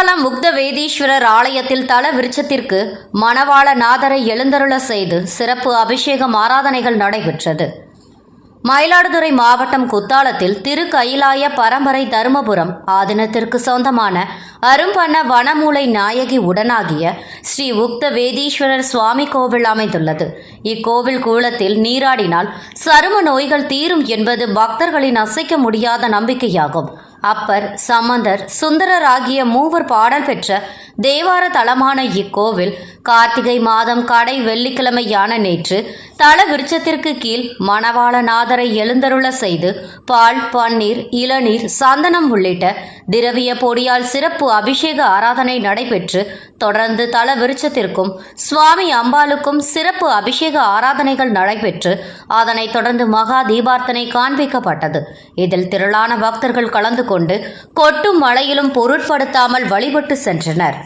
குத்தாலம் முக்த வேதீஸ்வரர் ஆலயத்தில் தல விருட்சத்திற்கு மணவாள நாதரை எழுந்தருள செய்து சிறப்பு அபிஷேகம் ஆராதனைகள் நடைபெற்றது. மயிலாடுதுறை மாவட்டம் குத்தாலத்தில் திரு கைலாய பரம்பரை தருமபுரம் ஆதினத்திற்கு சொந்தமான அரும்பண்ண வனமூலை நாயகி உடனாகிய ஸ்ரீ உக்த வேதீஸ்வரர் சுவாமி கோவில் அமைந்துள்ளது. இக்கோவில் கூலத்தில் நீராடினால் சரும நோய்கள் தீரும் என்பது பக்தர்களின் அசைக்க முடியாத நம்பிக்கையாகும். அப்பர் சமந்தர் சுந்தரர் ஆகிய மூவர் பாடல் பெற்ற தேவார தலமான இக்கோவில் கார்த்திகை மாதம் கடை வெள்ளிக்கிழமையான நேற்று தல விருட்சத்திற்கு கீழ் மணவாளநாதரை எழுந்தருள செய்து பால் பன்னீர் இளநீர் சந்தனம் உள்ளிட்ட திரவிய பொடியால் சிறப்பு அபிஷேக ஆராதனை நடைபெற்று தொடர்ந்து தல விருட்சத்திற்கும் சுவாமி அம்பாளுக்கும் சிறப்பு அபிஷேக ஆராதனைகள் நடைபெற்று அதனைத் தொடர்ந்து மகா தீபார்த்தனை காண்பிக்கப்பட்டது. இதில் திரளான பக்தர்கள் கலந்து கொண்டு கொட்டும் மழையிலும் பொருட்படுத்தாமல் வழிபட்டு சென்றனர்.